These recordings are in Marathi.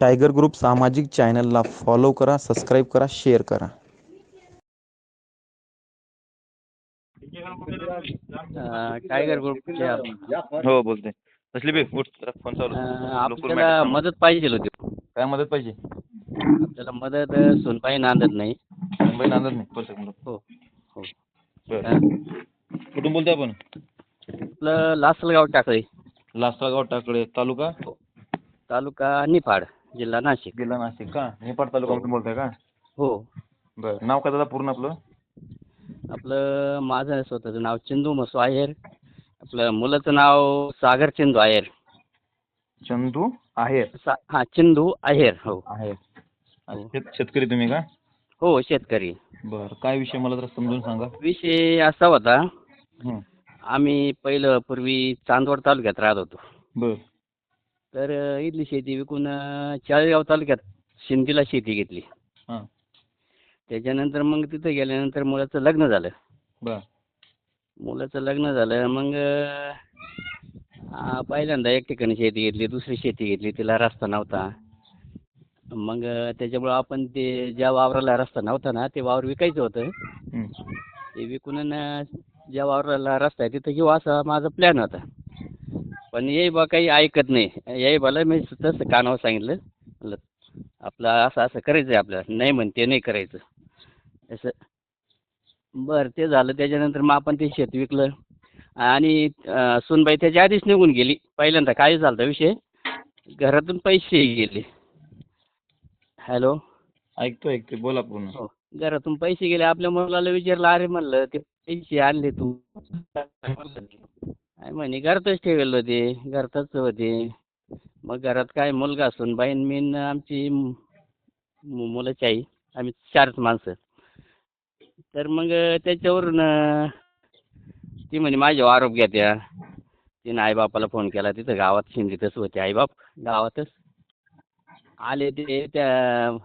टायगर ग्रुप सामाजिक चॅनलला फॉलो करा सबस्क्राईब करा शेअर करा. टायगर ग्रुपचे आपण. हो बोलते कसली बे उठ जरा फोन चालू अं, लोकल आपल्याला मॅटर मदत पाहिजे होती. काय मदत पाहिजे? आपल्याला मदत अं, सोनपाई नांदत नाही. मुंबई नांदत नाही. बोल हो हो. बरं. अं, कुठून बोलतोय आपण? आपलं लासलगाव टाकळी. लासलगाव टाकडे तालुका? तालुका निफाड जिल्हा नाशिक. जिल्हा नाशिक का? निपाट तालुका बोलताय का? हो. बरं. नाव काय दादा? पूर्ण आपलं? आपलं माझं स्वतःचं नाव चिंदू मसू आहेर. आपलं मुलाचं नाव सागर चिंदू आहेर. चंदू आहेर? सा हां चिंदू आहेर हो. आहेर. हो. शेत शेतकरी तुम्ही का? हो शेतकरी. बरं. काय विषय मला जरा समजून सांगा. विषय असा होता हं. आम्ही पहिलं पूर्वी चांदवड तालुक्यात राहत होतो. बरं. तर इथली शेती विकून चाळीसगाव तालुक्यात शिंदीला शेती घेतली. हां. त्याच्यानंतर मग तिथं गेल्यानंतर मुलाचं लग्न झालं. बरं. मुलाचं लग्न झालं मग पहिल्यांदा एक ठिकाणी शेती घेतली दुसरी शेती घेतली तिला रस्ता नव्हता. मग त्याच्यामुळं आपण ते ज्या वावराला रस्ता नव्हता ना ते वावर विकायचं होतं. हं. ते विकून न ज्या वावराला रस्ता आहे तिथं घेऊ असा माझा प्लॅन होता. पण ये बा काही ऐकत नाही. ये बाला मी तसं कानावर सांगितलं. म्हणलं आपलं असं असं करायचं आहे आपल्याला. नाही म्हणते नाही करायचं. असं. बरं ते झालं. त्याच्यानंतर मग आपण ते शेत विकलं. आणि सुनबाई त्याच्या आधीच निघून गेली. पहिल्यांदा काय झालं विषय? घरातून पैसे गेले. हॅलो? ऐकतो ऐकतो. बोला पूर्ण. हो. घरातून पैसे गेले. आपल्या मुलाला विचारलं अरे म्हणलं ते पैसे आणले तू. म्हणे घरातच ठेवलं होते घरातच होते. मग घरात काय मुलगा असून बाईन मीन आमची मुलाची आई आम्ही चारच माणसं. तर मग त्याच्यावरून ती म्हणे माझ्यावर आरोप घ्या त्या. तिनं आईबापाला फोन केला तिथं गावात शिंदीतच होते आईबाप गावातच. आले ते त्या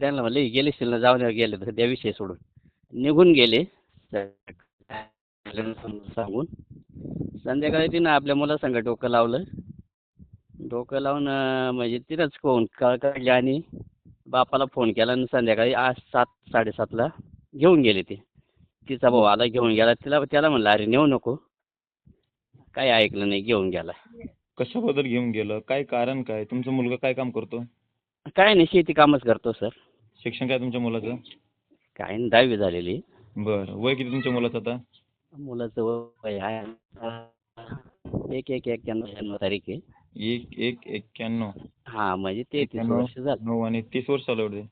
त्यांना म्हणलं गेले ना जाऊन गेले तर त्या विषय सोडून. निघून गेले. सांगून. संध्याकाळी तिनं आपल्या मुलासंग डोकं लावलं. डोकं लावून म्हणजे तिनंच फोन क काढली आणि बापाला फोन केला आणि संध्याकाळी आठ सात साडेसातला घेऊन गेले ते. तिचा भाऊ आला घेऊन गेला. तिला त्याला म्हणलं अरे नेऊ नको. काही ऐकलं नाही घेऊन गेला. कशाबद्दल घेऊन गेलं? काय कारण काय? तुमचा मुलगा काय काम करतो? काय नाही शेती कामच करतो सर. शिक्षण काय तुमच्या मुलाचं? काय नाही दहावी झालेली. बरं. वय किती तुमच्या मुलाचं आता? मुलाचं वय आहे. एक एक एक्क्याण्णव जन्म तारीख आहे. एक एक एक्क्याण्णव. हा म्हणजे तेहतीस एक्क्याण्णव. वर्ष झालं. नऊ आणि तीस वर्ष होते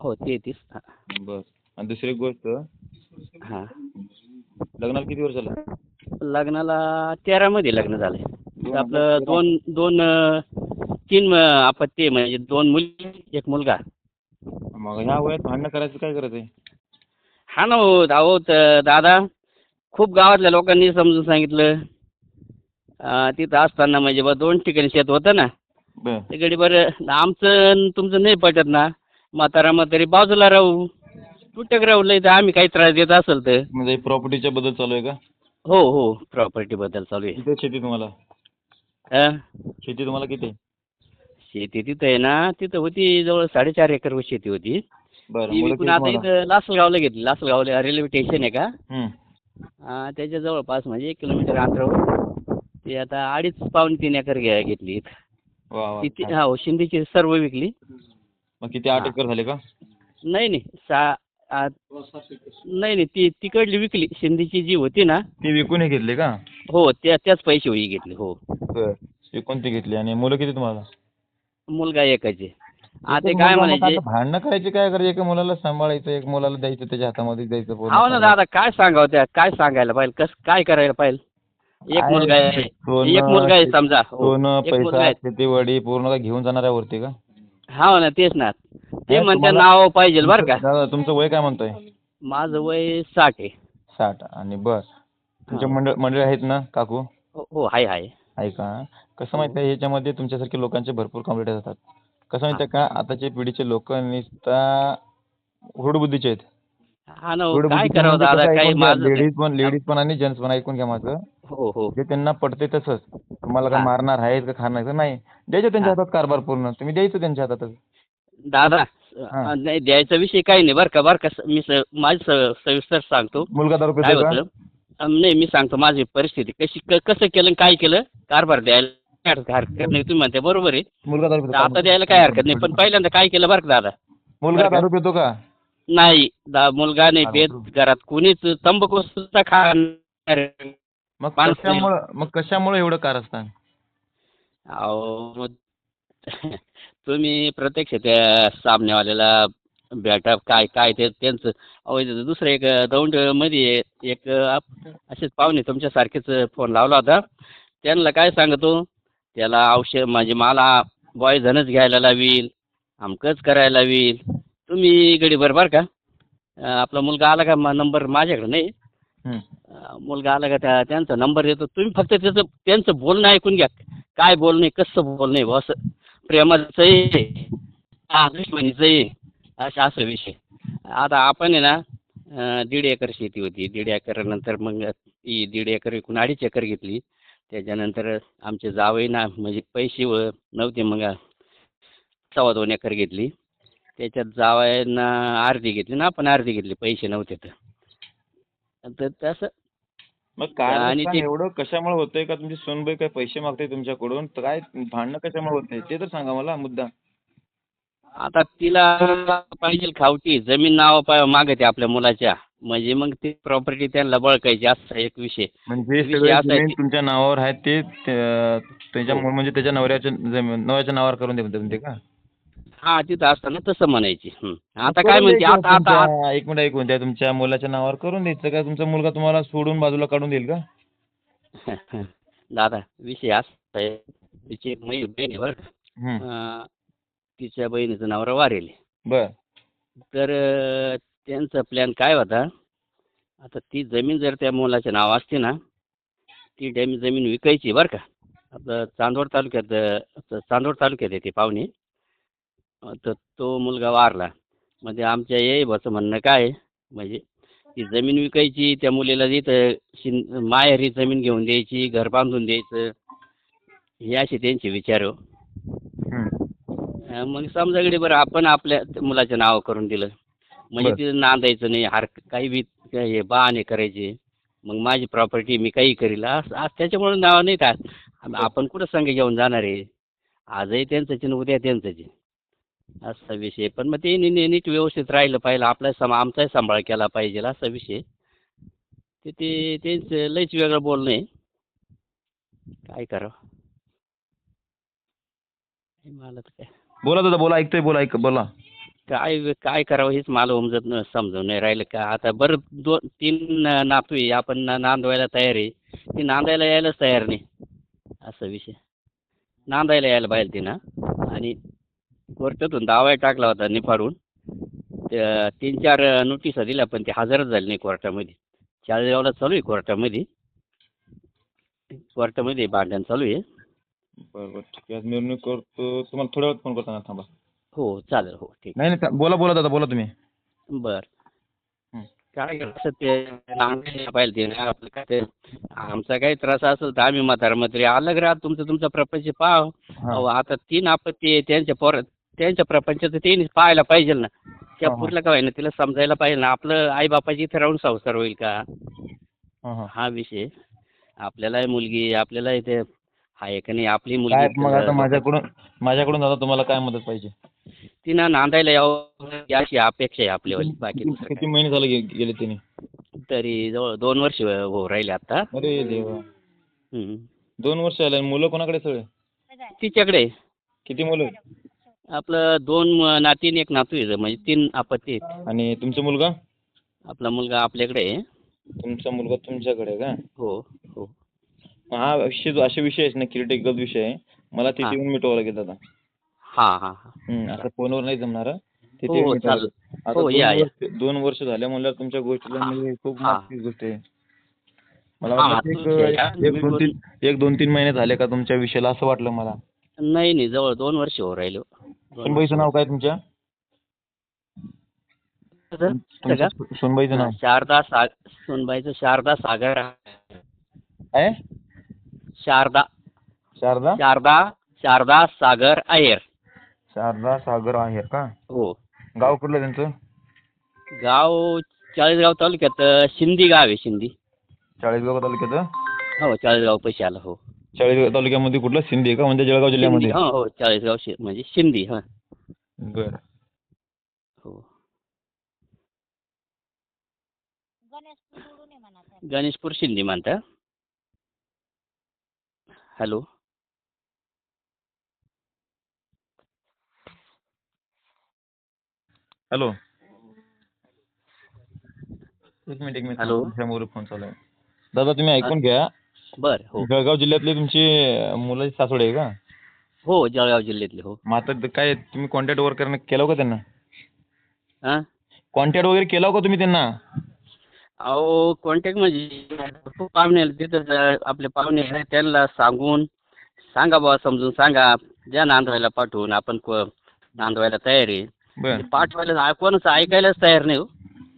हो तेहतीस हा. बर. आणि दुसरी गोष्ट हा. लग्नाला किती वर्ष झालं? लग्नाला तेरामध्ये लग्न झालंय. तर आपलं दोन दोन अं, तीन अं, अपत्य आहे, म्हणजे दोन मुली एक मुलगा. मग ह्या वयात भांडणं करायचं काय करत आहे? हा ना हो अहो त- दादा खूप गावातल्या लोकांनी समजून सांगितलं. तिथं असताना म्हणजे बा दोन ठिकाणी शेत होतं ना. बर. ते गडी बरं आमचं तुमचं नाही पटत ना. म्हातारा म्हातारी बाजूला राहू. तुटक राहू लय तर आम्ही काही त्रास देत असेल तर. म्हणजे प्रॉपर्टीच्या बद्दल चालू आहे का? हो हो. प्रॉपर्टीबद्दल चालू आहे. किती शेती तुम्हाला? अं? शेती तुम्हाला किती आहे? शेती तिथं आहे ना तिथं होती जवळ साडेचार एकर शेती होती. बरं ती मुलं विकून किती आता तुम्हाला? इथं लासलगावला घेतली लासलगावला रेल्वे स्टेशन आहे का? हं. त्याच्या जवळपास म्हणजे एक किलोमीटर अंतरावर. ती आता अडीच पावणे तीन एकर घ्या घेतली वा वा. हा हो शिंदेची सर्व विकली. मग किती आठ. एकर झाले का? नाही नाही सा आ- नाही नाही ती तिकडली विकली. शिंदेची जी होती ना ती विकून हे घेतली का? हो त्या त्याच पैसे होई घेतले हो. बर. विकून ती घेतली. आणि मुलं किती तुम्हाला? मुलगा एकाचे आता एक काय म्हणायचे? भांडणं करायची काय करायची एका मुलाला सांभाळायचं एक मुलाला द्यायचं त्याच्या हातामध्ये द्यायचं हो ना. दादा काय सांगावं त्या काय सांगायला पाहिजे? कस काय करायला पाहिजे? एक काय मुलगा आहे. सोनं, एक मुलगा आहे समजा. हो. सोनं एक मुलगा पैसा आहे. शेतीवाडी पूर्ण काय घेऊन जाणार आहे वरती का? हो ना तेच ना. ते नाही, म्हणते तुम्हाला- नाव पाहिजे बरं का. दादा तुमचं वय काय म्हणतोय? माझं वय साठ आहे. साठ. आणि बर तुमच्या हा. मंडळ मंडळी आहेत ना काकू? हो हो हाय हाय. ऐका कसं हो. माहिती आहे ह्याच्यामध्ये तुमच्यासारखे लोकांचे भरपूर कॉम्प्लेट असतात कसं माहिती आहे का आताच्या पिढीचे लोक नुसता हुडबुद्धीचे आहेत. हा ना हो, काय करावं दादा? काही माझं लेडीज पण लेडीज पण आणि जेंट्स पण ऐकून घ्या माझं. हो हो. जे त्यांना पटते तसंच. तुम्हाला काय हा. मारणार आहेत का खाणार का नाही. द्यायचं त्यांच्या. हातात कारभार पूर्ण. तुम्ही द्यायचं त्यांच्या हातातच. दादा हा. अं, नाही द्यायचा विषय काही नाही बरं का? बरं का स- मी स माझं स- सविस्तर सांगतो. मुलगा दारू काय पितो का? होतं? अं, नाही मी सांगतो माझी परिस्थिती. कशी क- कसं केलं आणि काय केलं? कारभार द्यायला हरकत हरकत नाही तुम्ही म्हणते बरोबर आहे. मुलगा दारू पितो आता द्यायला काय हरकत नाही पण पहिल्यांदा काय केलं बरं का दादा? मुलगा? दारू पितो का? नाही दा मुलगा नाही पेत घरात कुणीच तंबाखू सुद्धा खाणार मग माणूस नाही. कशामुळं मग कशामुळे एवढं कारस्थान? अहो मग तुम्ही प्रत्यक्ष त्या सामनेवाल्याला भेटा काय काय ते त्यांचं अहो इथं दुसरं एक दौंडमध्ये एक आप- असेच पाहुणे तुमच्यासारखेच फोन लावला होता. त्यांना काय सांगतो? त्याला औषध म्हणजे मला बॉयझनच घ्यायला लावील अमकंच करायला लावील. तुम्ही गडी बरोबर का? आपला मुलगा आला का नंबर माझ्याकडे नाही? मुलगा आला का त्या त्यांचा नंबर देतो. तुम्ही फक्त त्याचं त्यांचं बोलणं ऐकून घ्या. काय बोलणे कसं बोलणे असं प्रेमाचं आहे दुश्मनीचं आहे असा असं विषय. आता आपण आहे ना दीड एकर शेती होती. दीड एकरानंतर मग ती दीड एकर विकून अडीच एकर घेतली. त्याच्यानंतर आमचे जावई ना म्हणजे पैसे व नव्हते मग सव्वा दोन एकर घेतली. त्याच्यात जावयांना अर्धी घेतली ना आपण अर्धी घेतली पैसे नव्हते तर. तसं. मग आणि कारस्थान ते- एवढं कशामुळे होतंय का? तुमची सोनबाई काय पैसे मागते तुमच्याकडून? तर काय भांडणं कशामुळे होत ते तर सांगा मला मुद्दा आता तिला पाहिजे खावटी जमीन नाव मागते आपल्या मुलाच्या. म्हणजे मग ती प्रॉपर्टी त्यांना बळकायची असा एक विषय. म्हणजे विषय सगळे असा आहे जमीन की- तुमच्या नावावर आहेत ते त्या- त्याच्या म्हणजे त्याच्या नवऱ्याच्या जमीन नवऱ्याच्या नावावर करून देते म्हणते का? हा तिथं असताना तसं म्हणायची. हं. आता काय म्हणते आता आता आता- तुमच्या- एक मिनिट ऐकून द्या तुमच्या मुलाच्या नावावर करून द्यायचं का? तुमचा मुलगा तुम्हाला सोडून बाजूला काढून देईल का? दादा विषय असा आहे. तिची एक मयूर बहीण आहे बरं का. हम्म. अं, तिच्या बहिणीचं नाव रवारेल बर. तर अं, त्यांचा प्लॅन काय होता? आता ती जमीन जर त्या मुलाच्या नाव असते ना ती डॅम जमीन विकायची बरं का. आपलं चांदवड तालुक्यात अं, चांदवड तालुक्यात येते पाहुणे. तर तो मुलगा वारला. म्हणजे आमच्या ये भाचं म्हणणं काय म्हणजे ती जमीन विकायची त्या मुलीला तिथं शिन माहेरी जमीन घेऊन द्यायची घर बांधून द्यायचं. हे असे त्यांचे विचार हो. मग समजा गडी बरं आपण आपल्या मुलाचं नाव करून दिलं. म्हणजे. तिथं नांदायचं नाही हार काही बी हे बहाणे करायचे. मग माझी प्रॉपर्टी मी काही करील. असं त्याच्यामुळे नाव नाही का आपण कुठं संघ घेऊन जाणार आहे? आजही त्यांचंच आहे आणि उद्या त्यांचंच असा विषय. पण मग ते नीट व्यवस्थित राहिलं पाहिजे आपला समा आमचाही सांभाळ केला पाहिजे असा विषय. ते ते त्यांचं लयच वेगळं बोलणं आहे. काय करावं? मला तर काय? बोला दादा बोला ऐकतोय बोला ऐक बोला. काय काय करावं हेच मला उमजत न समजून नाही राहिलं का? आता बरं दोन तीन नातू आहे आपण ना- नांदवायला तयार आहे. ती नांदायला यायलाच तयार नाही. असा विषय. नांदायला यायला पाहिजे तिनं. आणि कोर्टातून दावाही टाकला होता निफाडून. त्या तीन चार नोटिसा दिल्या पण ते हजरच झाले नाही कोर्टामध्ये. चाळीसगावला चालू आहे कोर्टामध्ये. कोर्टामध्ये भांडण चालू आहे. बरं बरं. ठीक आहे. आज करतो. तुम्हाला थोड्या वेळात फोन करताना थांबा. हो चालेल. हो ठीक. नाही नाही बोला बोला दादा बोला तुम्ही. बर. काय ते? ते नाही आपलं काय ते? आमचा काही त्रास असेल तर आम्ही म्हातारा म्हातारी. अलग राहत तुमचं तुमचा प्रपंच पाव. अहो आता तीन आपत्ती आहे त्यांच्या पोर त्यांच्या प्रपंचाचं त्यांनी पाहायला पाहिजे ना. त्या. पुरला काय ना तिला समजायला पाहिजे ना. आपलं आई बापाची इथे राहून संसार होईल का? हा, विषय. आपल्यालाही मुलगी आहे, आपल्यालाही ते आहे का नाही आपली काय मुलगी मग आता माझ्याकडून माझ्याकडून दादा तुम्हाला काय मदत पाहिजे? तिनं नांदायला यावं ही अशी अपेक्षा आहे आपल्यावाली बाकी किती दुसरं किती महिने झाले गे- गेले काय. तरी जवळ दोन वर्ष हो राहिले आता. अरे देवा. हम्म. दोन वर्ष आले मुलं कोणाकडे सगळे? तिच्याकडे. किती मुलं? आपलं दोन म- नातीन एक नातू आहे म्हणजे तीन आपत्ती आहेत. आणि तुमचा मुलगा? आपला मुलगा आपल्याकडे आहे. तुमचा मुलगा तुमच्याकडे आहे का? हो हो. हा विषय असे विषय आहेत ना क्रिटिकल विषय आहे मला तिथे. येऊन मिटवावं लागेल दादा हां हां हां हम्म, असं फोनवर नाही जमणार हं. तिथे हो येऊन हो मिटवावं चालेल लागेल. आता हो, दोन या, या. वर्ष- दोन वर्ष झाल्या म्हणल्यावर तुमच्या गोष्टीला. म्हणजे खूप हा. मागची गोष्ट आहे मला हा, वाटलं एक- एक दोन मी तीन एक दोन तीन महिने झाले का तुमच्या विषयाला असं वाटलं मला नाही नाही जवळ दोन वर्ष हो राहिलो दोन सोनबाईचं नाव काय. तुमच्या सोनबाईचं नाव शारदा साग सोनबाईचं शारदा सागर आहे. शारदा. शारदा? शारदा शारदा सागर अय्यर शारदा सागर आहेर का? हो. गाव कुठलं त्यांचं? गाव चाळीसगाव तालुक्यात शिंदी गाव आहे शिंदी. चाळीसगाव तालुक्याचं हो चाळीसगाव पैसे आलं हो. चाळीसगाव तालुक्यामध्ये कुठलं? सिंधी आहे का? म्हणजे जळगाव जिल्ह्यामध्ये? शिंदी, हो हो चाळीसगाव शि- म्हणजे शिंदी हा. बरं. हो. गणेशपूर शिंदी म्हणता? हॅलो. हॅलो. एक मिनिट एक मिनिट. हॅलो. समोर फोन चालू आहे. दादा तुम्ही ऐकून घ्या. बर हो. जळगाव जिल्ह्यातली तुमची मुलं सासवडे आहे का? हो जळगाव जिल्ह्यातले हो. मग आता ते काय तुम्ही कॉन्टॅक्ट वगैरे करणं केलं का त्यांना? हा कॉन्टॅक्ट वगैरे केला का तुम्ही त्यांना? अहो कॉन्टॅक्ट म्हणजे भरपूर पाहुणे तिथं आपले पाहुणे आहे त्यांना सांगून सांगा बुवा समजून सांगा. द्या नांदवायला पाठवून आपण को- नांदवायला तयार आहे. बर. पाठवायला आ- कोणच ऐकायलाच तयार नाही हो.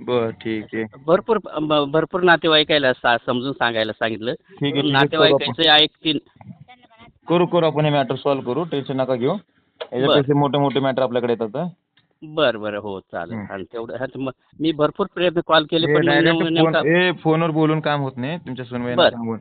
बर ठीक आहे. भरपूर ब- भरपूर नातेवाईकायला सा समजून सांगायला सांगितलं. ठीक आहे, ठीक आहे. नातेवाईकाचे ऐकतील करू करू आपण हे मॅटर सॉल्व्ह करू. टेन्शन नका घेऊ. याच्यापेक्षा मोठे मोठे मॅटर आपल्याकडे येतात हं. बरं बरं हो चालेल. आणि तेवढं मी भरपूर प्रयत्न कॉल केले पण फोनवर बोलून काम होत नाही तुमच्या. सांगून